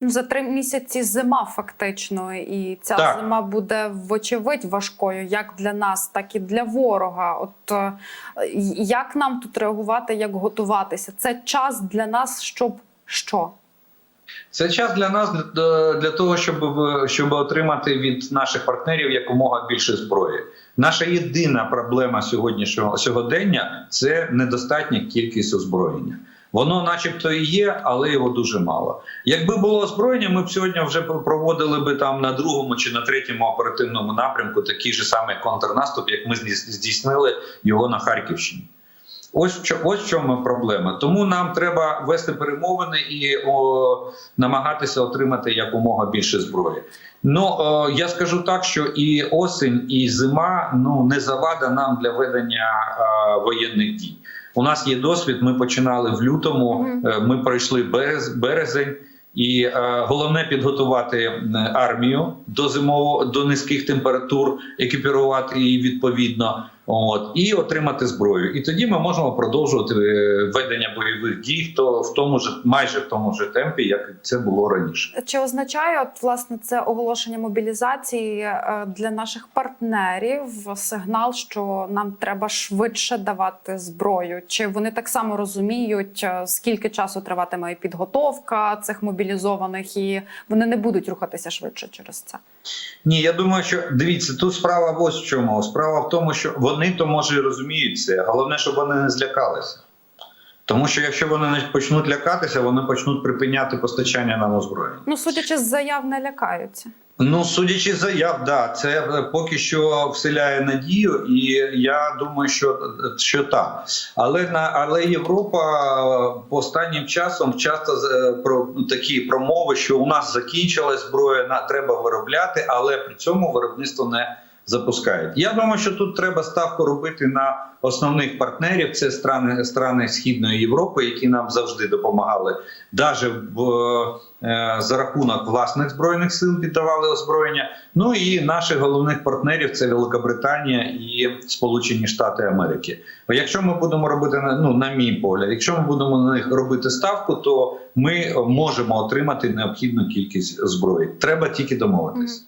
Ну, за три місяці зима фактично, і ця Так. зима буде вочевидь важкою, як для нас, так і для ворога. От е, як нам тут реагувати, як готуватися? Це час для нас, щоб що? Це час для нас для, для того, щоб щоб отримати від наших партнерів якомога більше зброї. Наша єдина проблема сьогоднішнього сьогодення це недостатня кількість озброєння. Воно, начебто, і є, але його дуже мало. Якби було озброєння, ми б сьогодні вже проводили би там на другому чи на третьому оперативному напрямку такий же самий контрнаступ, як ми здійснили його на Харківщині. Ось ось в чому проблема. Тому нам треба вести перемовини і о, намагатися отримати якомога більше зброї. Ну о, я скажу так, що і осінь, і зима ну не завада нам для ведення е, воєнних дій. У нас є досвід. Ми починали в лютому. Е, Ми пройшли берез, березень. І е, головне підготувати армію до зимового до низьких температур, екіпірувати її відповідно, от і отримати зброю. І тоді ми можемо продовжувати е, ведення бойових дій, то в тому ж майже в тому ж темпі, як це було раніше. Чи означає от власне це оголошення мобілізації е, для наших партнерів сигнал, що нам треба швидше давати зброю? Чи вони так само розуміють, е, скільки часу триватиме підготовка цих мобілізованих, і вони не будуть рухатися швидше через це? Ні, я думаю, що дивіться, тут справа ось в чому. Справа в тому, що вони то може і розуміють це. Головне, щоб вони не злякалися. Тому що якщо вони не почнуть лякатися, вони почнуть припиняти постачання нам озброєння. Ну судячи з заяв, не лякаються. Ну, судячи з заяв, да, це е, поки що вселяє надію, і я думаю, що, що так. Але на але Європа е, останнім часом часто е, про такі промови, що у нас закінчилась зброя, на треба виробляти, але при цьому виробництво не запускають. Я думаю, що тут треба ставку робити на основних партнерів. Це страни, страни Східної Європи, які нам завжди допомагали, навіть в е, за рахунок власних збройних сил віддавали озброєння. Ну і наших головних партнерів це Великобританія і Сполучені Штати Америки. Якщо ми будемо робити ну на мій погляд, якщо ми будемо на них робити ставку, то ми можемо отримати необхідну кількість зброї. Треба тільки домовитись.